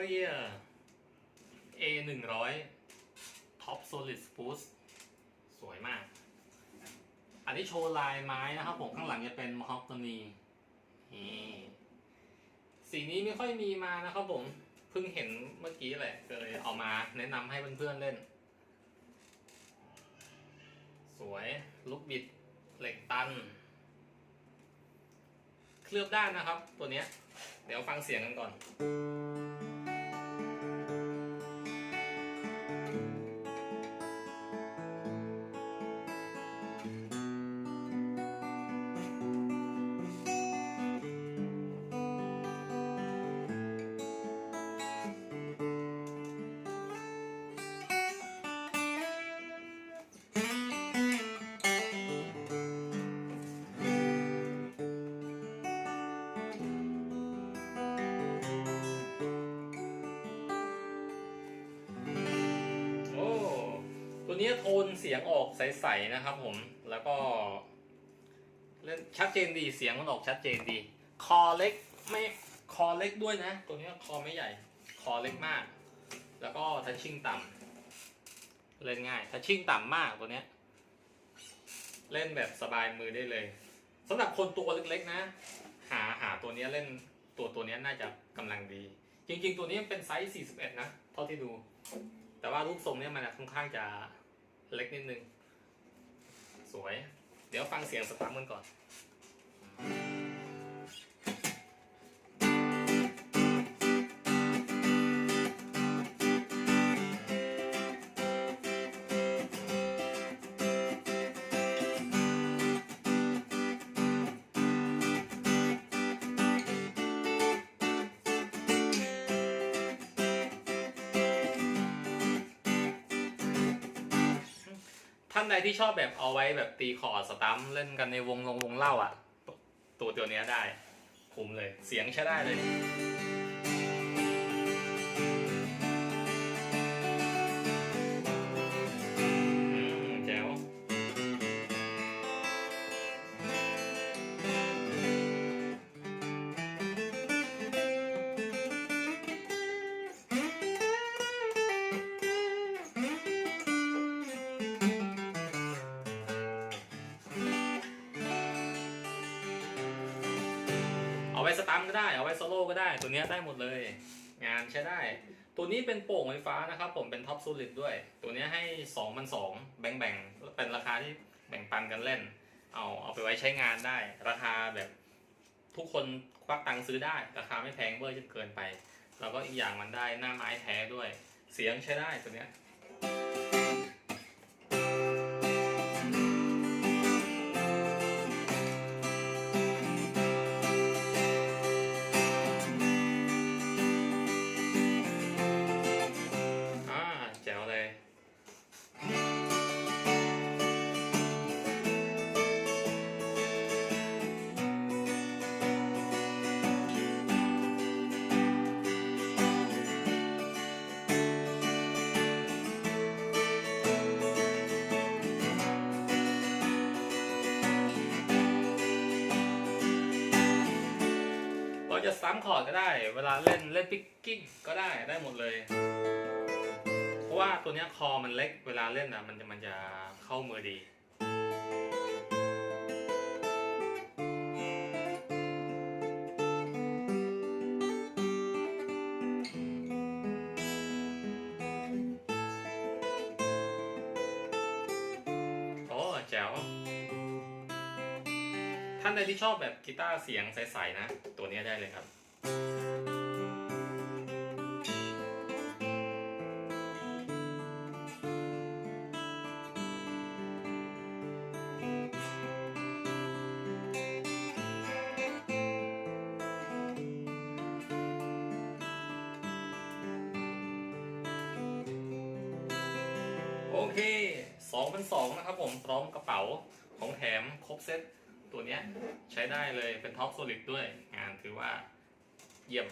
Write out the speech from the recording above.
Victoria A 1 0 0 Top Solid Spruce สวยมาก อันนี้โชว์ลายไม้นะครับผมข้างหลังจะเป็นมฮอกกานีสีนี้ไม่ค่อยมีมานะครับผม เพิ่งเห็นเมื่อกี้แหละก็เลยเอามาแนะนำให้เพื่อนๆเล่น สวยลูกบิดเหล็กตัน เคลือบด้านนะครับตัวเนี้ยเดี๋ยวฟังเสียงกันก่อน นี้โทนเสียงออกใสๆนะครับผม แล้วก็เล่นชัดเจนดีเสียงมันออกชัดเจนดี คอเล็กไม่คอเล็กด้วยนะ ตัวนี้คอไม่ใหญ่ คอเล็กมาก แล้วก็ทัชชิ่งต่ำเล่นง่ายทัชชิ่งต่ำมากตัวเนี้ยเล่นแบบสบายมือได้เลยสำหรับคนตัวเล็กๆนะ หาหาตัวเนี้ยเล่นตัวตัวเนี้ยน่าจะกำลังดี จริงๆ ตัวนี้เป็นไซส์ 41 นะ เท่าที่ดู แต่ว่ารูปทรงเนี่ยมันค่อนข้างจะ เล็กนิดนึง สวย เดี๋ยวฟังเสียงสตาร์ทมันก่อน ท่านใดที่ชอบแบบเอาไว้แบบตีคอร์ดสตัมป์เล่นกันในวงลงวงเล่าอะ ตัวตัวเนี้ยได้ คุ้มเลย เสียงใช้ได้เลย ว้สตัมก็ได้ เอาไว้โซโล่ก็ได้ ตัวเนี้ยได้หมดเลย งานใช้ได้ ตัวนี้เป็นโป่งไฟฟ้านะครับผมเป็นท็อป o ูลิดด้วย ตัวเนี้ยให้2 2 0 0แบ่งแบ่งๆ เป็นราคาที่แบ่งปันกันเล่น เอาเอาไปไว้ใช้งานได้ ราคาแบบทุกคนควักตังค์ซื้อได้ ราคาไม่แพงเวอร์จนเกินไป แล้วก็อีกอย่างมันได้หน้าไม้แท้ด้วย เสียงใช้ได้ตัวเนี้ย จะซ้ำคอร์ดก็ได้ เวลาเล่นเล่นปิกกิ้งก็ได้ได้หมดเลย เพราะว่าตัวเนี้ยคอมันเล็กเวลาเล่นอะมันจะมันจะเข้ามือดีานใดที่ชอบแบบกีตาร์เสียงใสๆนะ ตัวนี้ได้เลยครับ โอเค2,200นะครับผมพร้อมกระเป๋าของแถมครบเซต ตัวเนี้ยใช้ได้เลยเป็นท็อปโซลิดด้วยงานถือว่าเยี่ยม